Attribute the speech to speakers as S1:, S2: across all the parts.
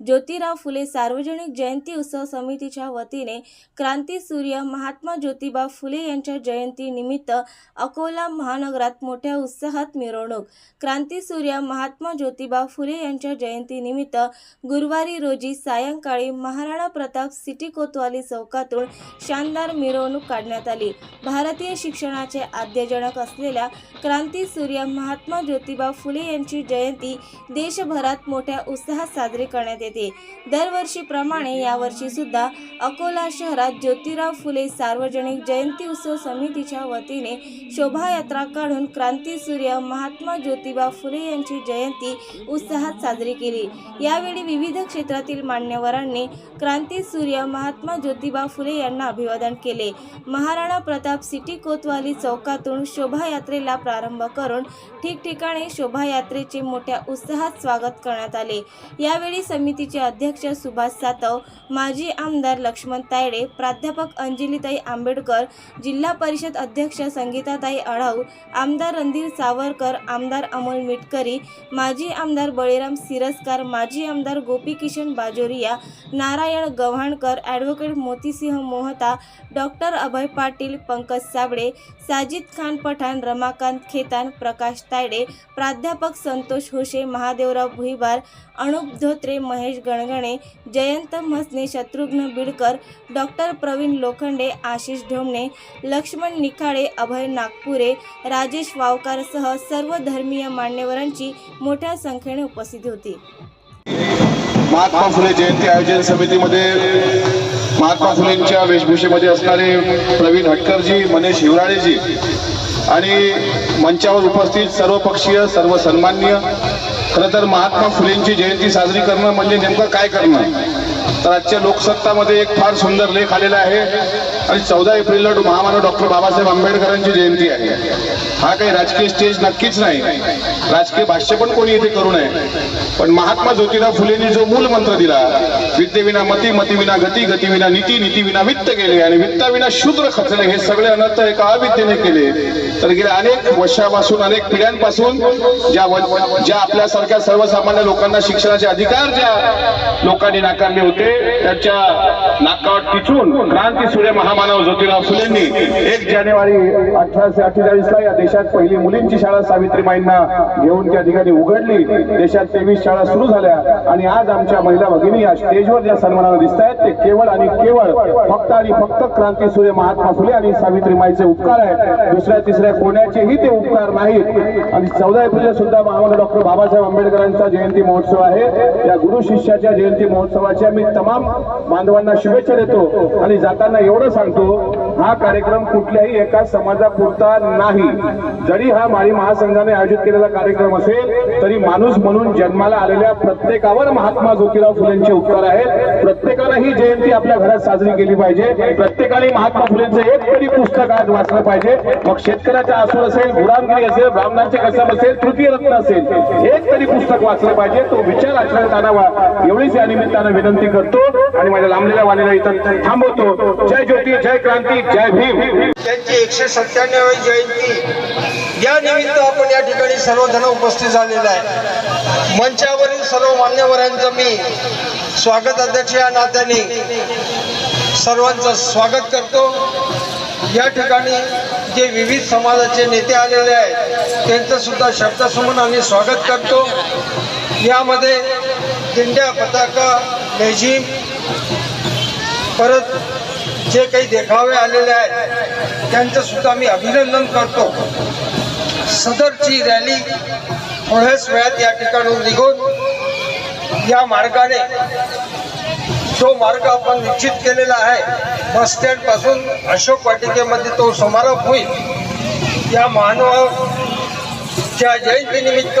S1: ज्योतिराव फुले सार्वजनिक जयंती उत्सव समितीच्या वतीने क्रांती सूर्य महात्मा ज्योतिबा फुले यांच्या जयंती निमित्त अकोला महानगरात मोठ्या उत्साहात मिरवणूक. क्रांती सूर्य महात्मा ज्योतिबा फुले यांच्या जयंतीनिमित्त गुरुवारी रोजी सायंकाळी महाराणा प्रताप सिटी कोतवाली चौकातून शानदार मिरवणूक काढण्यात आली. भारतीय शिक्षणाचे आद्यजनक असलेल्या क्रांती सूर्य महात्मा ज्योतिबा फुले यांची जयंती देशभरात मोठ्या उत्साहात साजरी करण्यात येते. दरवर्षीप्रमाणे यावर्षी सुद्धा अकोला शहरात ज्योतिराव फुले सार्वजनिक जयंती उत्सव समितीच्या वतीने शोभायात्रा काढून क्रांती सूर्य महात्मा ज्योतिबा फुले यांची जयंती उत्साहात साजरी केली. यावेळी विविध क्षेत्रातील मान्यवरांनी क्रांती सूर्य महात्मा ज्योतिबा फुले यांना अभिवादन केले. महाराणा प्रताप सिटी कोतवाली चौकातून शोभायात्रेला प्रारंभ करून ठिकठिकाणी शोभायात्रेचे मोठ्या उत्साहात स्वागत करण्यात आले. यावेळी समिती समितीचे अध्यक्ष सुभाष सातव माजी आमदार लक्ष्मण तायडे प्राध्यापक अंजलीताई आंबेडकर जिल्हा परिषद अध्यक्ष संगीताताई आढाऊ आमदार रणधीर सावरकर आमदार अमोल मिटकरी माजी आमदार बळीराम सिरस्कार माजी आमदार गोपीकिशन बाजोरिया नारायण गव्हाणकर ॲडव्होकेट मोतीसिंह मोहता डॉक्टर अभय पाटील पंकज साबळे साजिद खान पठाण रमाकांत खेतान प्रकाश तायडे प्राध्यापक संतोष होशे महादेवराव भुईबार अनुप धोत्रे महेश गणगणे जयंत म्हसने शत्रुघ्न बिडकर डॉक्टर प्रवीण लोखंडे आशिष ढोमणे लक्ष्मण निखाळे अभय नागपुरे राजेश वावकारसह सर्व धर्मीय मान्यवरांची मोठ्या संख्येने उपस्थिती होती.
S2: महात्मा फुले जयंती आयोजन समितीमध्ये महात्मा फुलेंच्या वेशभूषेमध्ये असणारे प्रवीण हटकरजी मनेश हिवराळेजी आणि मंचावर उपस्थित सर्वपक्षीय सर्व सन्मान्य खरं तर महात्मा फुलेंची जयंती साजरी करणं म्हणजे नेमकं काय करणं? तर आजच्या लोकसत्तामध्ये एक फार सुंदर लेख आलेला आहे आणि चौदा एप्रिलला डॉ- महामानव डॉक्टर बाबासाहेब आंबेडकरांची जयंती आहे. हा काही राजकीय स्टेज नक्कीच नाही. राजकीय भाष्य पण कोणी इथे करू नये. पण महात्मा ज्योतिराव फुलेंनी जो मूल मंत्र दिला विद्येविना मती मतीविना गती गतीविना नीती नीतीविना वित्त केले आणि वित्ताविना शूद्र खचले हे सगळे अनर्थ एका अविद्येने केले. तर गेल्या अनेक वर्षापासून अनेक पिढ्यांपासून ज्या ज्या आपल्यासारख्या सर्वसामान्य लोकांना शिक्षणाचे अधिकार ज्या लोकांनी नाकारले होते त्याच्या नाकावर टिचून क्रांती सूर्य महामानव ज्योतिराव फुलेंनी एक जानेवारी अठराशे अठ्ठेचाळीसला या देश देशात पहिली मुलींची शाळा सावित्रीबाईंना घेऊन त्या ठिकाणी उघडली. देशात तेवीस शाळा सुरू झाल्या आणि आज आमच्या महिला भगिनी या स्टेजवर ज्या सन्मानाला दिसत आहेत ते केवळ आणि केवळ फक्त आणि फक्त क्रांती सूर्य महात्मा फुले आणि सावित्रीमाईचे उपकार आहेत. दुसऱ्या तिसऱ्या कोण्याचेही ते उपकार नाहीत. आणि चौदा एप्रिल सुद्धा महामान्य डॉक्टर बाबासाहेब आंबेडकरांचा जयंती महोत्सव आहे. या गुरु शिष्याच्या जयंती महोत्सवाच्या मी तमाम बांधवांना शुभेच्छा देतो. आणि जाताना एवढं सांगतो हा कार्यक्रम कुठल्याही एका समाजापुरता नाही. जरी हा माळी महासंघाने आयोजित केलेला कार्यक्रम असेल तरी माणूस म्हणून जन्माला आलेल्या प्रत्येकावर महात्मा ज्योतिराव फुलेंचे उपकार आहेत. प्रत्येकानं ही जयंती आपल्या घरात साजरी केली पाहिजे. प्रत्येकाने महात्मा फुलेंचं एक तरी पुस्तक आज वाचलं पाहिजे. मग शेतकऱ्याचा आसूर असेल गुलामगिरी असेल ब्राह्मणांचे कसम असेल तृतीय रत्न असेल एक तरी पुस्तक वाचलं पाहिजे. तो विचार आचरणात आणावा एवढीच या निमित्तानं विनंती करतो. आणि माझ्या लांबलेल्या वाणीला इथं थांबवतो. जय ज्योती जय क्रांती. जय भीम.
S3: त्यांची एकशे सत्त्याण्णवी जयंती या निमित्त आपण या ठिकाणी सर्वजण उपस्थित झालेला आहे. मंचावरील सर्व मान्यवरांचं मी स्वागत अध्यक्ष या नात्याने सर्वांचं स्वागत करतो. या ठिकाणी जे विविध समाजाचे नेते आलेले आहेत त्यांचं सुद्धा शब्दसमून आम्ही स्वागत करतो. यामध्ये दिंड्या पताका लेझिम परत जे काही देखावे आलेले आहेत त्यांचं सुद्धा मी अभिनंदन करतो. सदरची रॅली थोड्याच वेळात या ठिकाणून निघून या मार्गाने जो मार्ग आपण निश्चित केलेला आहे बस स्टँडपासून अशोक वाटिकेमध्ये तो समारोप होईल. या मानवाच्या जयंतीनिमित्त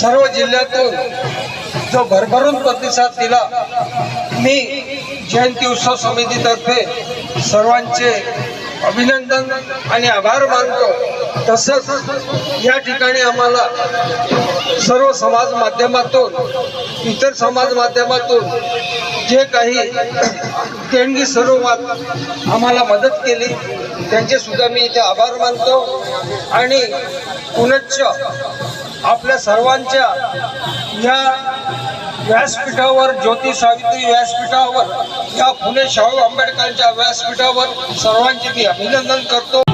S3: सर्व जिल्ह्यातून जो भरभरून प्रतिसाद दिला मी जयंती उत्सव समितीतर्फे सर्वांचे अभिनंदन आणि आभार मानतो. तसंच या ठिकाणी आम्हाला सर्व समाज माध्यमातून इतर समाज माध्यमातून जे काही देणगी स्वरूपात आम्हाला मदत केली त्यांचे सुद्धा मी इथे आभार मानतो. आणि पुनश्च आपल्या सर्वांच्या या व्यासपीठावर ज्योती सावित्री व्यासपीठावर. या फुले शाहू आंबेडकरांच्या व्यासपीठावर सर्वांचे मी अभिनंदन करतो.